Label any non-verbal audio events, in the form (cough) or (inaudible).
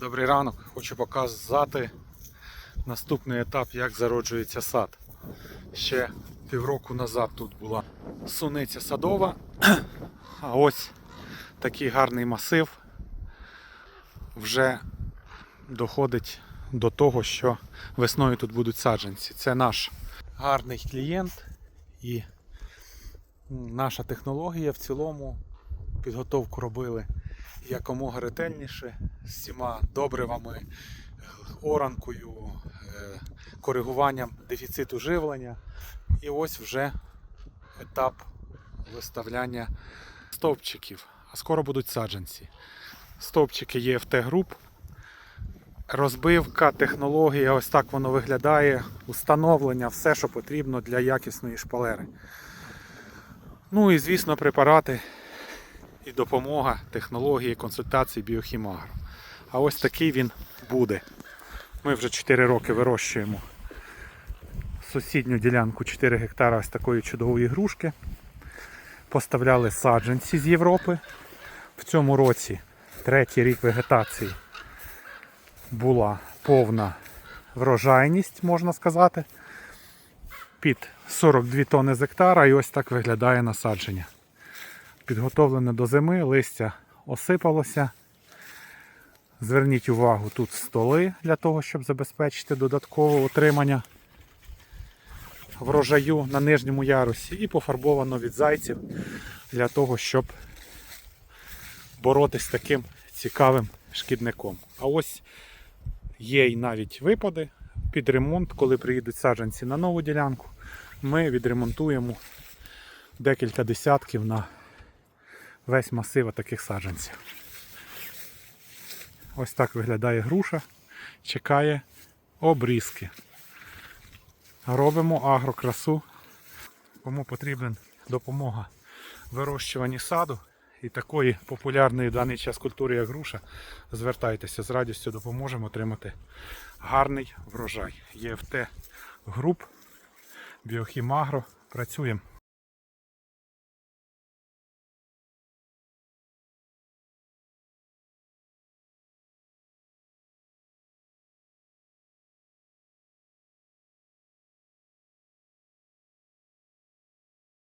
Добрий ранок. Хочу показати наступний етап, як зароджується сад. Ще півроку назад тут була суниця садова, (clears throat) а ось такий гарний масив вже доходить до того, що весною тут будуть саджанці. Це наш гарний клієнт і наша технологія в цілому підготовку робили якомога ретельніше з всіма добривами, оранкою, е, коригуванням дефіциту живлення. І ось вже етап виставляння стовпчиків. А скоро будуть саджанці. Стовпчики ЄФТ груп. Розбивка, технологія, ось так воно виглядає. Установлення, все, що потрібно для якісної шпалери. Ну і звісно, препарати і допомога технології консультації біохімагро. А ось такий він буде. Ми вже 4 роки вирощуємо сусідню ділянку 4 гектара ось такої чудової грушки. Поставляли саджанці з Європи. В цьому році, третій рік вегетації, була повна врожайність, можна сказати. Під 42 тонни з гектара і ось так виглядає насадження підготовлене до зими, листя осипалося. Зверніть увагу, тут столи для того, щоб забезпечити додаткове утримання врожаю на нижньому ярусі і пофарбовано від зайців для того, щоб боротись з таким цікавим шкідником. А ось є й навіть випади під ремонт, коли приїдуть саджанці на нову ділянку. Ми відремонтуємо декілька десятків на весь масив таких саджанців. Ось так виглядає груша, чекає обрізки. Робимо агрокрасу. Кому потрібна допомога в вирощуванні саду і такої популярної в даний час культури, як груша, звертайтеся, з радістю допоможемо отримати гарний врожай. ЄФТ груп, Біохімагро. Працюємо.